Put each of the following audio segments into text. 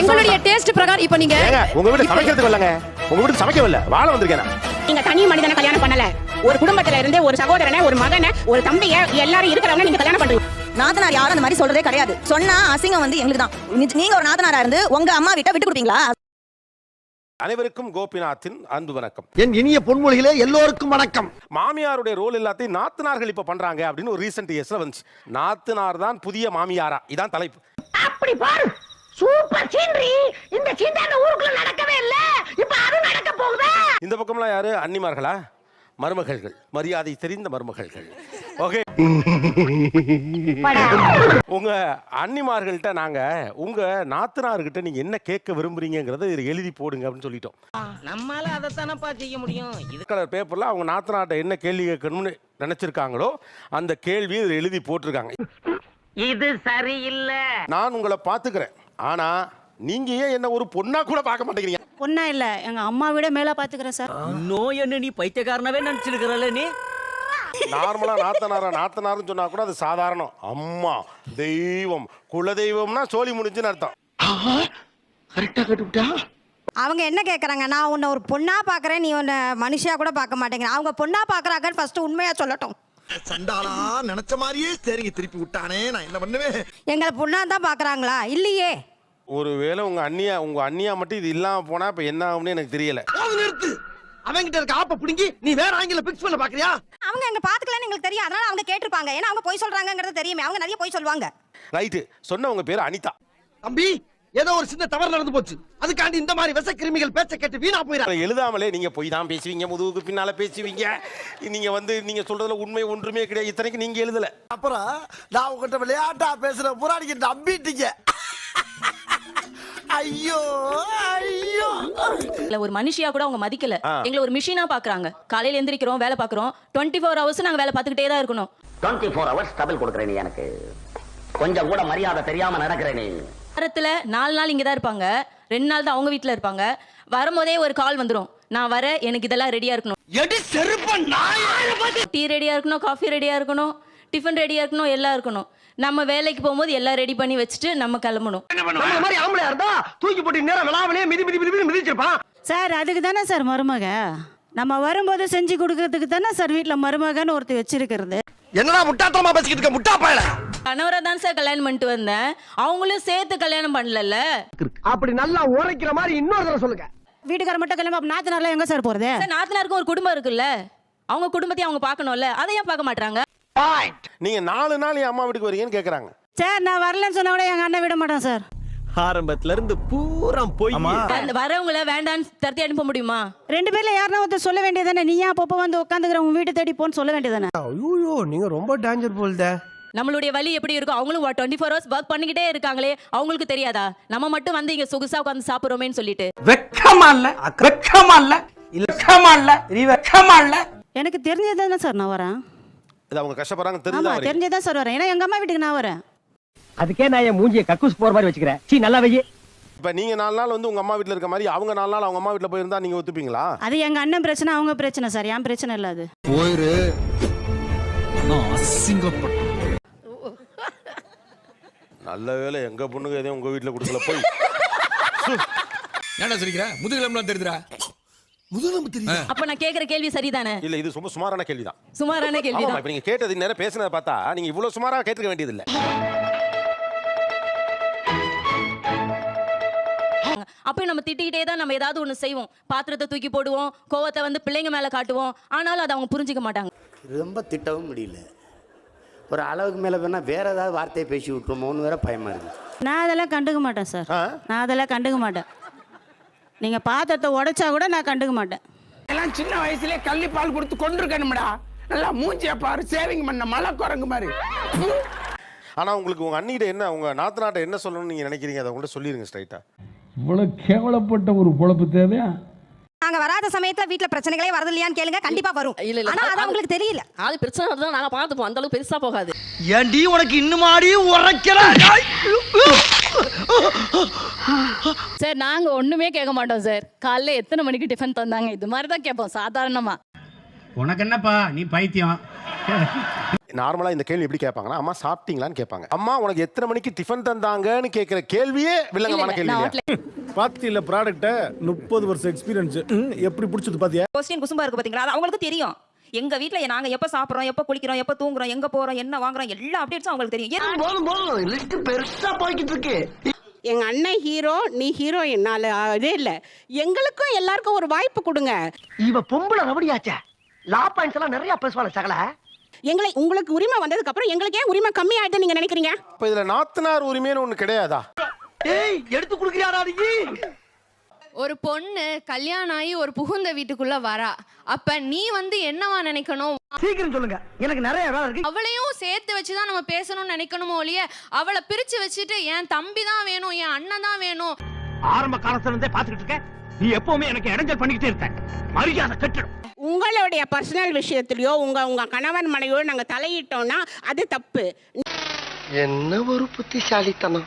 எங்களுடைய டேஸ்ட் பிரகாரம் இப்ப நீங்க ஏங்க உங்க வீட்டுல சமைக்கிறதுக்கு வரலங்க. உங்க வீட்டுக்கு சமைக்க வரல வாழ வந்திருக்கேன். நீங்க தனி மனிதனை கல்யாணம் பண்ணல. ஒரு குடும்பத்துல இருந்து ஒரு சகோதரனை ஒரு மகனை ஒரு தம்பிய எல்லாரும் இருக்கிறவங்க நீங்க கல்யாணம் பண்றீங்க. நாத்தனார் யாரும் அந்த மாதிரி சொல்றதே கிடையாது. சொன்னா அசிங்கம் வந்து எங்களுக்கு தான். நீங்க ஒரு நாத்தனாரா இருந்து உங்க அம்மா வீட்டை விட்டு கொடுப்பீங்களா? அனைவருக்கும் கோபிநாத்தின் அன்பு வணக்கம். என் இனிய பொன்மொழிகளே எல்லோருக்கும் வணக்கம். மாமியாருடைய ரோல் எல்லாத்தையும் நாத்தனார்கள் இப்ப பண்றாங்க அப்படின்னு ஒரு ரீசெண்ட் இயர்ஸ்ல வந்துச்சு. நாத்தனார் தான் புதிய மாமியாரா? இதான் தலைப்பு. அப்படி பாரு. சூப்பர் சீனரி இந்த சீன் அந்த ஊருக்குள்ள நடக்கவே இல்ல. இப்ப அது நடக்க போகுதா? இந்த பக்கம்லாம் யாரு? அன்னிமார்களா? மருமகள்கள். மரியாதை தெரிந்த மருமகள்கள். ஓகே உங்க அன்னிமார்கள்ட்ட நாங்க உங்க நாத்தனார்கிட்ட நீங்க என்ன கேட்க விரும்புறீங்கிறத இதில் எழுதி போடுங்க அப்படின்னு சொல்லிட்டோம். நம்மால அதைத்தானப்பா செய்ய முடியும்? இது கலர் பேப்பர்ல அவங்க நாத்தனார்ட்ட என்ன கேள்வி கேட்கணும்னு நினைச்சிருக்காங்களோ அந்த கேள்வியை இதில் எழுதி போட்டிருக்காங்க. இது சரியில்லை. நான் உங்களை பார்த்துக்கிறேன். ஆனா நீங்க ஏன் என்ன ஒரு பொண்ணா கூட பார்க்க மாட்டேங்கிறீங்க? பொண்ணா இல்ல எங்க அம்மா விட மேல பாத்துக்கிறேன் சார். நோய் என்ன நீ பைத்தியக்காரனவே நினைச்சிருக்கிறல்ல நீ? நார்மலா நாத்தனாரா நாத்தனார்னு சொன்னா கூட அது சாதாரணம். அம்மா தெய்வம் குல தெய்வம்னா சோழி முடிஞ்சுன்னு அர்த்தம். அவங்க என்ன கேக்குறாங்க? நான் உன்னை ஒரு பொண்ணா பாக்குறேன் நீ உன்னை மனுஷியா கூட பார்க்க மாட்டேங்கிற. அவங்க பொண்ணா பாக்குறாங்கன்னு ஃபர்ஸ்ட் உண்மையா சொல்லட்டும். சண்டாளா நினைச்ச மாதிரியே சரிங்க திருப்பி விட்டானே நான் என்ன பண்ணுவேன்? எங்களை பொண்ணா தான் பாக்குறாங்களா இல்லையே. ஒருவேளை உங்க அண்ணியா உங்க அண்ணியா மட்டும் இது இல்லாம போனா இப்ப என்ன ஆகும்னு எனக்கு தெரியல. நிறுத்து. அவங்கிட்ட இருக்க ஆப்ப புடுங்கி நீ வேற ஆங்கில பிக்ஸ் பண்ண பாக்குறியா? அவங்க எங்க பாத்துக்கலன்னு எங்களுக்கு தெரியும். அதனால அவங்க கேட்டிருப்பாங்க. ஏன்னா அவங்க போய் சொல்றாங்கங்கிறது தெரியுமே. அவங்க நிறைய போய் சொல்லுவாங்க. ரைட்டு சொன்ன உங்க பேரு அனிதா. தம்பி ஏதோ ஒரு சின்ன தவறு நடந்து போச்சு. அதுக்காண்டி இந்த மாதிரி விஷ கிருமிகள் பேச்ச கேட்டு வீணா போயிடா அதை எழுதாமலே நீங்க போய் தான் பேசுவீங்க. முதுகுக்கு பின்னால பேசுவீங்க. நீங்க வந்து நீங்க சொல்றதுல உண்மை ஒன்றுமே கிடையாது. இத்தனைக்கு நீங்க எழுதல. அப்புறம் நான் உங்ககிட்ட விளையாட்டா பேசுற நீங்க நம்பிட்டீங்க. ஐயோ ஐயோ. இல்ல ஒரு மனுஷியா கூட அவங்க மதிக்கல. எங்களை ஒரு மிஷினா பாக்குறாங்க. காலையில எந்திரிக்கிறோம் வேலை பாக்குறோம். டுவெண்ட்டி ஃபோர் ஹவர்ஸ் நாங்க வேலை பார்த்துக்கிட்டே தான் இருக்கணும். டுவெண்ட்டி ஃபோர் ஹவர்ஸ் டபுள் கொடுக்குறேன் நீ எனக்கு. கொஞ்சம் கூட மரியாதை தெரியாம நடக்கிற நீ. வாரத்துல நாலு நாள் இங்க தான் இருப்பாங்க. ரெண்டு நாள் தான் அவங்க வீட்ல இருப்பாங்க. வரும்போதே ஒரு கால் வந்துரும். நான் வர எனக்கு இதெல்லாம் ரெடியா இருக்கணும். டீ ரெடியா இருக்கணும். காஃபி ரெடியா இருக்கணும். டிஃபன் ரெடியா இருக்கணும். எல்லாம் இருக்கணும். நம்ம வேலைக்கு போகும்போது எல்லாம் ரெடி பண்ணி வச்சுட்டு நம்ம கிளம்பணும். நம்ம மாதிரி ஆம்பளையா இருந்தா தூக்கி போட்டு நேரம் விளாவலே மிதி மிதி மிதி மிதி மிதிச்சிருப்பான். சார் அதுக்கு தானே சார் மருமக? நம்ம வரும்போது செஞ்சு கொடுக்கறதுக்கு தானே சார் வீட்டில் மருமகன்னு ஒருத்தர் வச்சிருக்கிறது. என்னடா முட்டாத்தனமா பேசிக்கிட்டு இருக்க? முட்டா பயல கணவரை தான் சார் கல்யாணம் பண்ணிட்டு வந்தேன். அவங்களும் சேர்த்து கல்யாணம் பண்ணல அப்படி நல்லா உரைக்கிற மாதிரி இன்னொரு தடவை சொல்லுங்க. வீட்டுக்கார மட்டும் கிளம்பி நாத்தனார்லாம் எங்க சார் போறது? சார் நாத்தனாருக்கும் ஒரு குடும்பம் இருக்குல்ல? அவங்க குடும்பத்தையும் அவங்க பார்க்கணும்ல? அதை ஏன் பார்க்க மாட்டாங்க நீங்க நாலு நாள் என் அம்மா வீட்டுக்கு வரீங்கன்னு கேக்குறாங்க. சார் நான் வரலன்னு சொன்னா கூட எங்க அண்ணன் விட மாட்டான் சார். ஆரம்பத்துல இருந்து பூரா போய். வரவங்கள வேண்டான்னு தரத்தி அனுப்ப முடியுமா? ரெண்டு பேர்ல யாருன்னா ஒருத்தர் சொல்ல வேண்டியதானே நீ ஏன் அப்பப்போ வந்து உட்காந்துக்கிற உன் வீட்டு தேடி போன்னு சொல்ல வேண்டியதானே ஐயோ நீங்க ரொம்ப டேஞ்சர் போல்தே. நம்மளுடைய வழி எப்படி இருக்கும் அவங்களும் டுவெண்ட்டி ஃபோர் ஹவர்ஸ் ஒர்க் பண்ணிக்கிட்டே இருக்காங்களே அவங்களுக்கு தெரியாதா? நம்ம மட்டும் வந்து இங்க சொகுசா உட்காந்து சாப்பிடுறோமேன்னு சொல்லிட்டு. வெக்கமா இல்ல? வெக்கமா இல்ல? வெக்கமா இல்ல? வெக்கமா இல்ல? எனக்கு தெரிஞ்சதுதானே சார் நான் வரேன்? இது அவங்க கஷ்டப்படுறாங்க ஆமா தெரிஞ்சா வரீங்க. தெரிஞ்சதான் சார் வரேன். ஏன்னா எங்க அம்மா வீட்டுக்கு நான் வரேன். அதுக்கே நான் என் மூஞ்சிய கக்கூஸ் போற மாதிரி வச்சுக்கிறேன். சீ நல்லா வெயி. இப்ப நீங்க நாலு நாள் வந்து உங்க அம்மா வீட்ல இருக்க மாதிரி அவங்க நாலு நாள் அவங்க அம்மா வீட்ல போயிருந்தா நீங்க ஒத்துப்பீங்களா? அது எங்க அண்ணன் பிரச்சனை அவங்க பிரச்சனை சார். என் பிரச்சனை இல்ல அது. போயிரு. நல்ல வேளை எங்க பொண்ணுங்க எதையும் உங்க வீட்ல கொடுக்கல. போய். ஏன்டா சிரிக்கிற? முதுகெலும்புலாம் தெரியுதுடா. முதுகெலும்பு தெரியும் அப்ப நான் கேக்குற கேள்வி சரிதானே? இல்ல இது ரொம்ப சுமாரான கேள்விதான். சுமாரான ஆமா கேள்விதான் இப்ப நீங்க கேட்டது நேரம் பேசுனதை பார்த்தா நீங்க இவ்வளவு சுமாரா கேட்டுக்க வேண்டியது இல்ல அப்ப நம்ம திட்டிக்கிட்டே தான் நம்ம ஏதாவது ஒண்ணு செய்வோம். பாத்திரத்தை தூக்கி போடுவோம் கோவத்தை வந்து பிள்ளைங்க மேல காட்டுவோம். ஆனாலும் அதை அவங்க புரிஞ்சுக்க மாட்டாங்க. ரொம்ப திட்டவும் முடியல. ஒரு அளவுக்கு மேல வேணா வேற ஏதாவது வார்த்தையை பேசி விட்டுருமோன்னு வேற பயமா இருக்கு. நான் அதெல்லாம் கண்டுக்க மாட்டேன் சார். ஆ? நான் அதெல்லாம் கண்டுக்க மாட்டேன். நீங்க பாத்திரத்தை உடைச்சா கூட நான் கண்டுக்க மாட்டேன். எல்லாம் சின்ன வயசுலயே கள்ளி பால் கொடுத்து கொண்டிருக்கணும்டா நல்லா மூஞ்சிய பாரு சேவிங் பண்ண மலை குரங்கு மாதிரி. ஆனா உங்களுக்கு உங்க அண்ணிட்ட என்ன உங்க நாத்தனாட்ட என்ன சொல்லணும்னு நீங்க நினைக்கிறீங்க? அதை உங்கள்ட்ட சொல்லிருங்க ஸ்ட்ரைட்டா இவ்வளவு கேவலப்பட்ட ஒரு பொழப்பு தேவையா? நாங்க வராத சமயத்துல வீட்ல பிரச்சனைகளே வரது இல்லையான்னு கேளுங்க. கண்டிப்பா வரும். இல்ல, இல்ல. ஆனா அது அவங்களுக்கு தெரியல. அது பிரச்சனை தான் நாங்க பார்த்துப்போம். அந்த அளவுக்கு பெருசா போகாது. ஏண்டி உனக்கு இன்னுமாடி உரைக்கிற சார் நாங்க ஒண்ணுமே கேட்க மாட்டோம் சார். காலைல எத்தனை மணிக்கு டிஃபன் தந்தாங்க? இது மாதிரி தான் கேட்போம் சாதாரணமா. உனக்கு என்னப்பா? நீ பைத்தியம். நார்மலா இந்த கேள்வி எப்படி கேட்பாங்கன்னா அம்மா சாப்பிட்டீங்களான்னு கேட்பாங்க. அம்மா உனக்கு எத்தனை மணிக்கு டிஃபன் தந்தாங்கன்னு கேட்கிற கேள்வியே வில்லங்கமான கேள்வி? பாத்தியில ப்ராடக்ட்ட முப்பது வருஷம் எக்ஸ்பீரியன்ஸ் எப்படி பிடிச்சது பாத்தியா? கொஸ்டின் குசும்பா இருக்கு பாத்தீங்களா? அது அவங்களுக்கு தெரியும். எங்க வீட்ல நாங்க எப்ப சாப்பிடுறோம் எப்ப குளிக்கிறோம் எப்ப தூங்குறோம் எங்க போறோம் என்ன வாங்குறோம் எல்லா அப்டேட்ஸும் அவங்களுக்கு தெரியும். போதும் போதும் லிஸ்ட் பெருசா போய்கிட்டு இருக்கு. எங்க அண்ணன் ஹீரோ நீ ஹீரோயின் நாலு இதே இல்ல. எங்களுக்கும் எல்லாருக்கும் ஒரு வாய்ப்பு கொடுங்க. இவ பொம்பளை ரபடியாச்சே லா பாயிண்ட்ஸ் எல்லாம் நிறைய பேசுவாள் சகல. எங்களை உங்களுக்கு உரிமை வந்ததுக்கு அப்புறம் எங்களுக்கு ஏன் உரிமை கம்மி ஆயிட்டு நீங்க நினைக்கிறீங்க? அப்ப இதுல நாத்தனார் உரிமைன்னு ஒண்ணு கிடையாதா? ஏய் எடுத்து குடுக்குறியாடா நீ? ஒரு பொண்ணு கல்யாணம் ஆகி ஒரு புகுந்த வீட்டுக்குள்ள வரா. அப்ப நீ வந்து என்னவா நினைக்கணும்? சீக்கிரம் சொல்லுங்க. எனக்கு நிறைய வேலை இருக்கு. அவளையும் சேர்த்து வச்சுதான் நம்ம பேசணும்னு நினைக்கணுமோ ஒழிய அவளை பிரிச்சு வச்சுட்டு என் தம்பி தான் வேணும் என் அண்ணன் தான் வேணும். ஆரம்ப காலத்துல இருந்தே பாத்துக்கிட்டு இருக்க நீ எப்பவுமே எனக்கு இடைஞ்சல் பண்ணிக்கிட்டே இருக்க. மரியாதை கட்டிடும். உங்களுடைய பர்சனல் விஷயத்திலயோ உங்க உங்க கணவன் மனைவியோ நாங்க தலையிட்டோம்னா அது தப்பு. என்ன ஒரு புத்திசாலித்தனம்.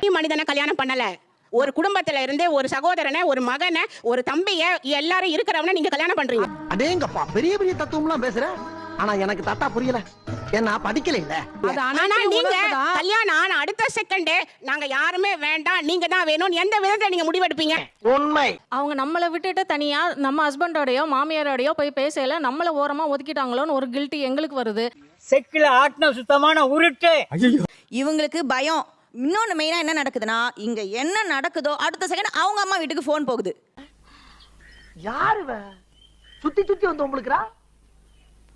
நீ மனிதனை கல்யாணம் பண்ணல. ஒரு குடும்பத்துல இருந்து ஒரு சகோதரனை ஒரு மகனை ஒரு தம்பிய எல்லாரும் இருக்கிறவன நீங்க கல்யாணம் பண்றீங்க. அடேங்கப்பா பெரிய பெரிய தத்துவம்லாம் பேசுற? ஆனா எனக்கு தாத்தா புரியல. ஏன்னா படிக்கல இல்ல ஆனா நீங்க கல்யாணம் ஆன அடுத்த செகண்டே நாங்க யாருமே வேண்டாம் நீங்க தான் வேணும் எந்த விதத்துல நீங்க முடிவெடுப்பீங்க? உண்மை. அவங்க நம்மளை விட்டுட்டு தனியா நம்ம ஹஸ்பண்டோடயோ மாமியாரோடயோ போய் பேசல நம்மள ஓரமா ஒதுக்கிட்டாங்களோன்னு ஒரு கில்ட்டி எங்களுக்கு வருது. செக்கில ஆட்டின சுத்தமான உருட்டு. இவங்களுக்கு பயம். இன்னொன்னு மெயினா என்ன நடக்குதுன்னா இங்க என்ன நடக்குதோ அடுத்த செகண்ட் அவங்க அம்மா வீட்டுக்கு ஃபோன் போகுது. யாரு சுத்தி சுத்தி வந்து உங்களுக்குறா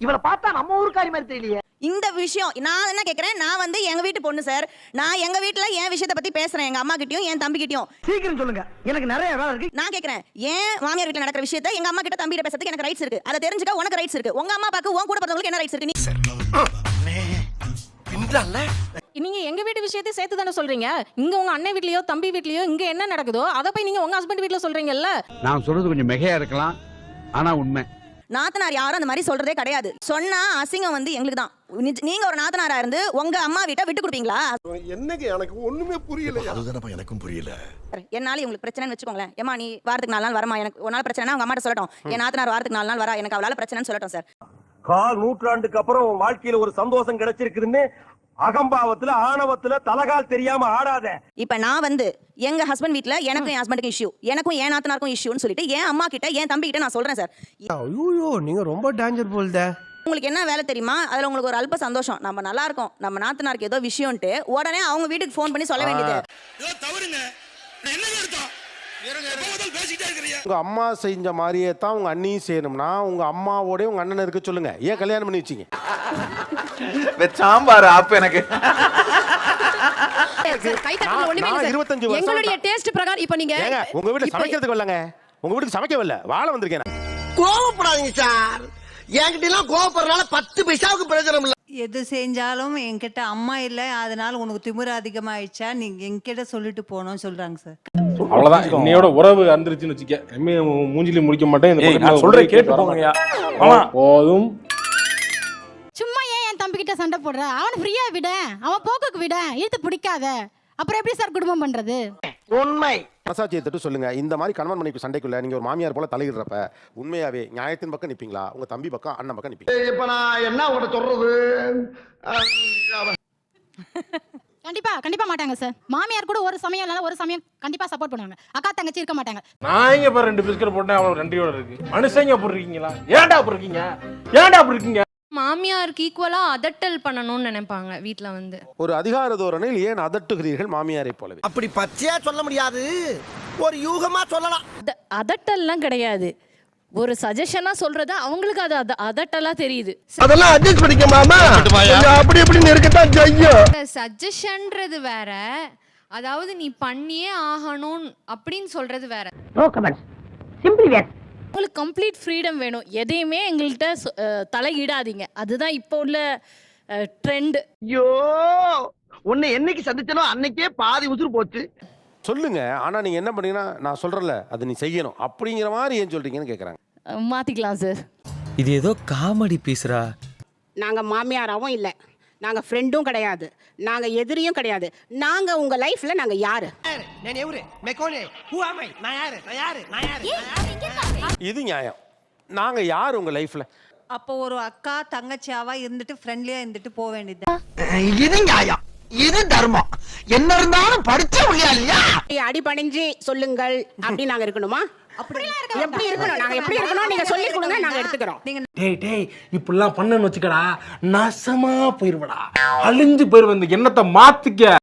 இவளை பார்த்தா நம்ம ஊருக்காரி மாதிரி தெரியலையே. இந்த விஷயம் நான் என்ன கேக்குறேன்? நான் வந்து எங்க வீட்டு பொண்ணு சார் நான் எங்க வீட்ல என் விஷயத்தை பத்தி பேசுறேன். எங்க அம்மா கிட்டயும் என் தம்பி கிட்டயும். சீக்கிரம் சொல்லுங்க. எனக்கு நிறைய வேலை இருக்கு. நான் கேக்குறேன். ஏன் மாமியார் வீட்ல நடக்கிற விஷயத்த எங்க அம்மா கிட்ட தம்பி கிட்ட பேசுறதுக்கு எனக்கு ரைட்ஸ் இருக்கு. அதை தெரிஞ்சுக்க உனக்கு ரைட்ஸ் இருக்கு. உங்க அம்மா அப்பாக்கு உன் கூட பிறந்தவங்களுக்கு என்ன ரைட்ஸ் இருக்கு? நீ நீங்க எங்க வீட்டு விஷயத்தையும் சேர்த்து தானே சொல்றீங்க? இங்க உங்க அண்ணன் வீட்லயோ தம்பி வீட்லயோ இங்க என்ன நடக்குதோ அதை போய் நீங்க உங்க ஹஸ்பண்ட் வீட்ல சொல்றீங்கல்ல? நான் சொல்றது கொஞ்சம் மிகையா இருக்கலாம். ஆனா உண்மை. நாத்தனார் யாரும் அந்த மாதிரி சொல்றதே கிடையாது. சொன்னா அசிங்கம் வந்து எங்களுக்கு தான். நீங்க ஒரு நாத்தனாரா இருந்து உங்க அம்மா வீட்டை விட்டு கொடுப்பீங்களா? என்னங்க எனக்கு ஒண்ணுமே புரியல அதுதானப்பா எனக்கும் புரியல. என்னால உங்களுக்கு பிரச்சனைன்னு வச்சுக்கோங்களேன். ஏமா நீ வாரத்துக்கு நாலு நாள் வரமா? எனக்கு ஒரு நாள் பிரச்சனை அவங்க அம்மாட்ட சொல்லட்டும். என் நாத்தனார் வாரத்துக்கு நாலு நாள் வரா? எனக்கு அவளால பிரச்சனைன்னு சொல்லட்டும் சார். கால் நூற்றாண்டுக்கு அப்புறம் வாழ்க்கையில ஒரு சந்தோஷம் கிடைச்சிருக்குதுன்னு அகம்பாவத்துல ஆணவத்துல தலகால் தெரியாம ஆடாத. இப்ப நான் வந்து எங்க ஹஸ்பண்ட் வீட்ல எனக்கும் என் ஹஸ்பண்டுக்கும் இஷ்யூ எனக்கும் என் நாத்தனாருக்கும் இஷ்யூன்னு சொல்லிட்டு என் அம்மா கிட்ட என் தம்பி கிட்ட நான் சொல்றேன் சார். ஐயோ நீங்க ரொம்ப டேஞ்சர் போல்தே. உங்களுக்கு என்ன வேலை தெரியுமா? அதுல உங்களுக்கு ஒரு அல்ப சந்தோஷம். நம்ம நல்லா இருக்கோம். நம்ம நாத்தனாருக்கு ஏதோ விஷயம்ட்டு உடனே அவங்க வீட்டுக்கு ஃபோன் பண்ணி சொல்ல வேண்டியது. தவறுங்க. உங்க அம்மா செஞ்ச மாதிரியே தான் உங்க அண்ணியும் செய்யணும்னா உங்க அம்மாவோடய உங்க அண்ணனை இருக்க சொல்லுங்க. ஏன் கல்யாணம் பண்ணி வச்சீங்க? சாம்பார் அப்ப எனக்கு. கை தட்டுறது நான்- ஒண்ணுமே நான் இல்ல சார். 25 வருஷம் எங்களுடைய டேஸ்ட் பிரகாரம் இப்ப நீங்க உங்க வீட்டுல சமைக்கிறதுக்கு வரலங்க. உங்க வீட்டுக்கு சமைக்க வரல வாழ வந்திருக்கேன் நான். கோவப்படாதீங்க சார். என்கிட்ட எல்லாம் கோவப்படுறதுனால பத்து பைசாவுக்கு பிரயோஜனம் இல்ல. எது செஞ்சாலும் என்கிட்ட அம்மா இல்லை அதனால உனக்கு திமிரு அதிகமாயிடுச்சா? நீங்க என்கிட்ட சொல்லிட்டு போகணும்னு சொல்றாங்க சார். அவ்வளவுதான். இன்னையோட உறவு அந்திருச்சுன்னு வச்சுக்க. மூஞ்சில முடிக்க மாட்டேன். சொல்றேன் கேட்டு. போதும். சண்டை போடுற? அவனை ஃப்ரீயா விட. அவன் போக்குக்கு விட. இழுத்து பிடிக்காத. அப்புறம் எப்படி சார் குடும்பம் பண்றது? உண்மை. மனசாட்சியை தொட்டு சொல்லுங்க. இந்த மாதிரி கணவன் மனைவி சண்டைக்குள்ள நீங்க ஒரு மாமியார் போல தலையிடுறப்ப உண்மையாவே நியாயத்தின் பக்கம் நிப்பீங்களா? உங்க தம்பி பக்கம் அண்ணன் பக்கம் நிப்பீங்க இப்ப நான் என்ன உங்கள்கிட்ட சொல்றது? கண்டிப்பா கண்டிப்பா மாட்டாங்க சார். மாமியார் கூட ஒரு சமயம் இல்லைனா ஒரு சமயம் கண்டிப்பா சப்போர்ட் பண்ணுவாங்க. அக்கா தங்கச்சி இருக்க மாட்டாங்க. நான் இங்க பாரு ரெண்டு பிஸ்கட் போட்டேன் அவ்வளவு ரெண்டையோட இருக்கு. மனுஷங்க அப்படி இருக்கீங்களா? ஏன்டா அப்படி இருக்கீங்க? ஏன்டா அப்படி இருக்கீங்க? மாமியாருக்கு ஈக்குவலா அதட்டல் பண்ணணும்னு நினைப்பாங்க வீட்ல வந்து. ஒரு அதிகார தோரணையில் ஏன் அதட்டுகிறீர்கள் மாமியாரை போலவே? அப்படி பச்சையா சொல்ல முடியாது. ஒரு யூகமா சொல்லலாம். அத- அதட்டல்லாம் கிடையாது. ஒரு சஜஷனா சொல்றது அவங்களுக்கு அது அத- அதட்டலா தெரியுது. அதெல்லாம் அட்ஜஸ்ட் பண்ணிக்க மாமா. அப்படி இப்படி இருக்கத்தான் செய்யும். சஜஷன்ன்றது வேற. அதாவது நீ பண்ணியே ஆகணும் அப்படின்னு சொல்றது வேற. நோ கமெண்ட்ஸ் சிம்பிளி வேர் உங்களுக்கு கம்ப்ளீட் ஃப்ரீடம் வேணும். எதையுமே எங்கள்கிட்ட தலையிடாதீங்க. அதுதான் இப்போ உள்ள ட்ரெண்ட் ஐயோ உன்னை என்னைக்கு சந்திச்சனோ அன்னைக்கே பாதி உசுறு போச்சு. சொல்லுங்க. ஆனா நீங்க என்ன பண்ணீங்கன்னா நான் சொல்றேன்ல அது நீ செய்யணும். அப்படிங்கிற மாதிரி ஏன் சொல்றீங்கன்னு கேக்குறாங்க. மாத்திக்கலாம் சார் இது ஏதோ காமெடி பீஸ்ரா நாங்க மாமியாராவும் இல்ல. நாங்க ஃப்ரெண்டும் கிடையாது. நாங்க எதிரியும் கிடையாது. நாங்க உங்க லைஃப்ல நாங்க யாரு? இது நியாயம். நாங்க யார் உங்க லைஃப்ல அப்போ ஒரு அக்கா தங்கச்சியாவா இருந்துட்டு ஃப்ரெண்ட்லியா இருந்துட்டு போக வேண்டியது. இது நியாயம். இது தர்மம். என்ன இருந்தாலும் படிச்ச முடியா இல்லையா? அடிபணிஞ்சு சொல்லுங்கள் அப்படி நாங்க இருக்கணுமா? எப்படி இருக்கணும்? நாங்க எப்படி இருக்கணும் நீங்க சொல்லி கொடுங்க நாங்க எடுத்துக்கிறோம். டேய் டேய் இப்படிலாம் பண்ணன்னு வச்சுக்கடா நாசமா போயிருவடா. அழிஞ்சு போயிருவ இந்த எண்ணத்தை மாத்திக்க.